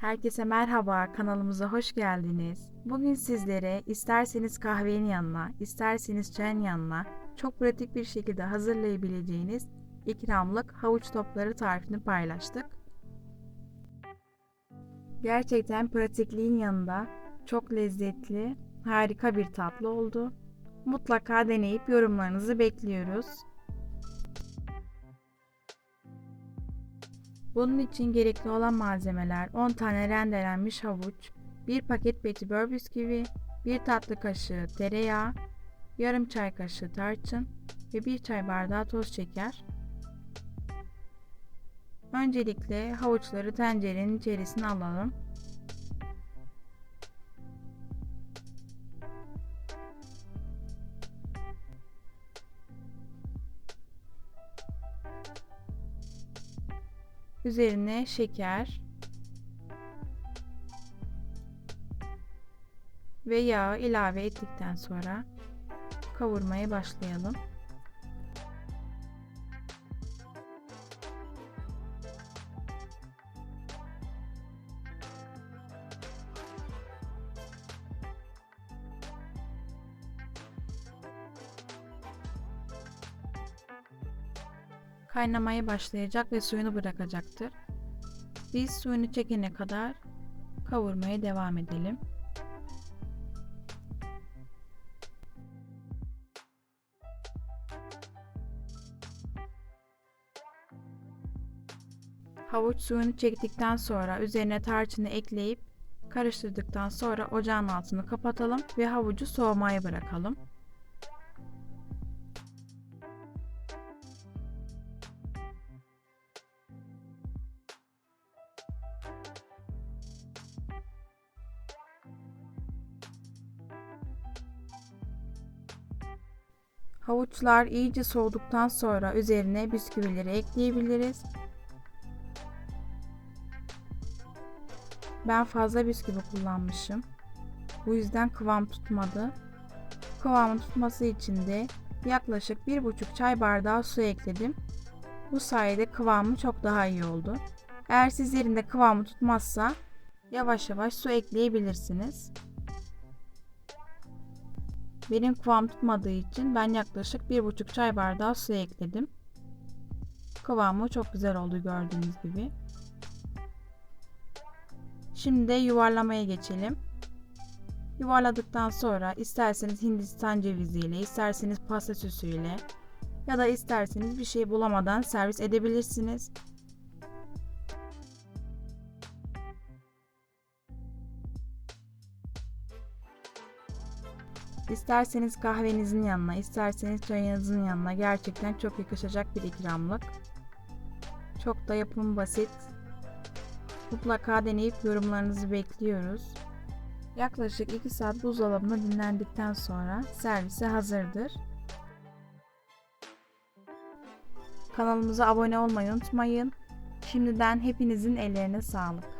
Herkese merhaba, kanalımıza hoş geldiniz. Bugün sizlere isterseniz kahvenin yanına, isterseniz çayın yanına çok pratik bir şekilde hazırlayabileceğiniz ikramlık havuç topları tarifini paylaştık. Gerçekten pratikliğin yanında çok lezzetli, harika bir tatlı oldu. Mutlaka deneyip yorumlarınızı bekliyoruz. Bunun için gerekli olan malzemeler 10 tane rendelenmiş havuç, 1 paket petibör bisküvi, 1 tatlı kaşığı tereyağı, yarım çay kaşığı tarçın ve 1 çay bardağı toz şeker. Öncelikle havuçları tencerenin içerisine alalım. Üzerine şeker ve yağ ilave ettikten sonra kavurmaya başlayalım. Kaynamaya başlayacak ve suyunu bırakacaktır. Biz suyunu çekene kadar kavurmaya devam edelim. Havuç suyunu çektikten sonra üzerine tarçını ekleyip karıştırdıktan sonra ocağın altını kapatalım ve havucu soğumaya bırakalım. Havuçlar iyice soğuduktan sonra üzerine bisküvileri ekleyebiliriz. Ben fazla bisküvi kullanmışım. Bu yüzden kıvam tutmadı. Kıvamı tutması için de yaklaşık 1,5 çay bardağı su ekledim. Bu sayede kıvamı çok daha iyi oldu. Eğer sizlerin de kıvamı tutmazsa yavaş yavaş su ekleyebilirsiniz. Benim kıvam tutmadığı için ben yaklaşık 1,5 çay bardağı su ekledim. Kıvamı çok güzel oldu gördüğünüz gibi. Şimdi de yuvarlamaya geçelim. Yuvarladıktan sonra isterseniz hindistan ceviziyle, isterseniz pasta süsüyle ya da isterseniz bir şey bulamadan servis edebilirsiniz. İsterseniz kahvenizin yanına, isterseniz çayınızın yanına gerçekten çok yakışacak bir ikramlık. Çok da yapım basit. Mutlaka deneyip yorumlarınızı bekliyoruz. Yaklaşık 2 saat buzdolabında dinlendikten sonra servise hazırdır. Kanalımıza abone olmayı unutmayın. Şimdiden hepinizin ellerine sağlık.